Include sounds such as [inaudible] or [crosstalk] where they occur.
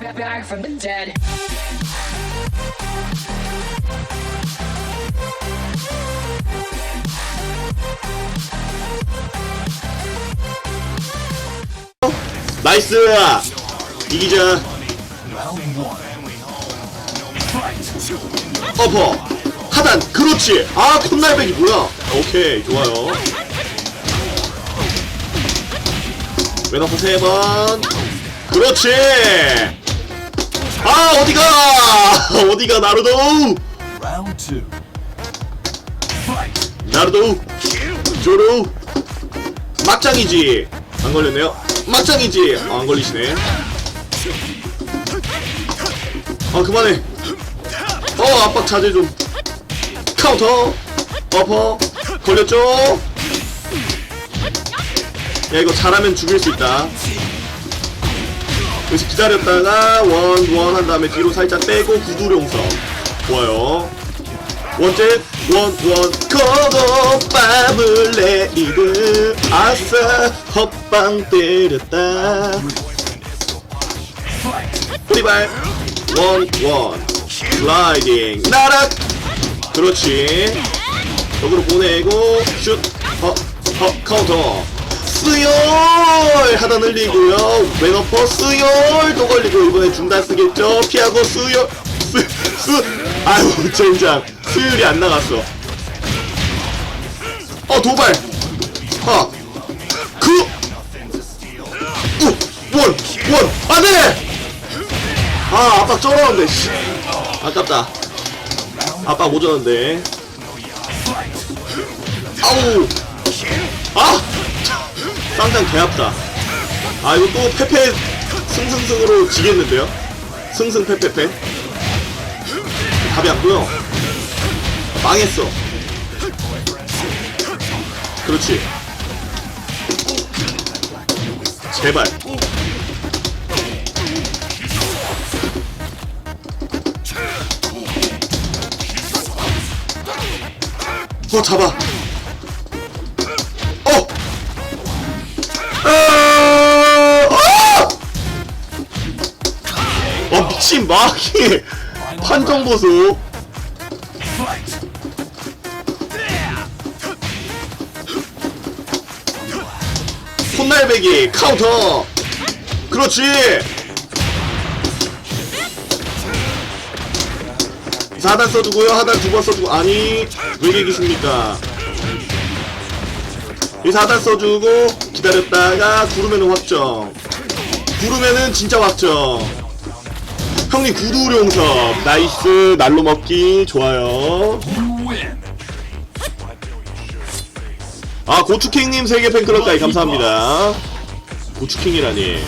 back, back from the dead. 나이스. 이기자. 어퍼. 하단. 그렇지. 아 콧날배기 뭐야? 오케이. 좋아요. 왼어퍼 세 번. 그렇지 아 어디가? [laughs] 어디가 나루도. 나루도 조루. 막장이지? 안 걸렸네요. 막장이지? 아, 안 걸리시네. 아 그만해. 어 압박 자제 좀. 카운터. 어퍼. 걸렸죠? 야 이거 잘하면 죽일 수 있다 그래서 기다렸다가 원 원 한 다음에 뒤로 살짝 빼고 구두룡서 좋아요. 원제 원원 코도 빰을 레이드 아싸 헛방 때렸다. 프리발 원원 슬라이딩 나락. 그렇지. 역으로 보내고 슛허허 카운터. 수열 하단 흘리고요. 왼어퍼 수열 또 걸리고 이번에 중단 쓰겠죠? 피하고 수열 수수 아유 젠장. 수율이 안 나갔어. 어 도발. 하그 원원. 안돼 아 아빠 쩔었는데 씨. 아깝다. 아빠 못 졌는데. 아우. 아 쌍장 개 아프다. 아 이거 또 페페 승승승으로 지겠는데요? 승승 페페페 답이 안 보여 망했어. 그렇지. 제발. 어 잡아 미친 마키 판정 보소 Fight. 콧날배기 카운터! 그렇지! 사단 써주고요 하단 두 번 써주고 아니 왜 계십니까? 이 사단 써주고 기다렸다가 구르면은 확정. 구르면은 진짜 확정 형님 구두룡섭 나이스. 날로 먹기. 좋아요. 아 고추킹님 세계 팬클럽까지 감사합니다. 고추킹이라니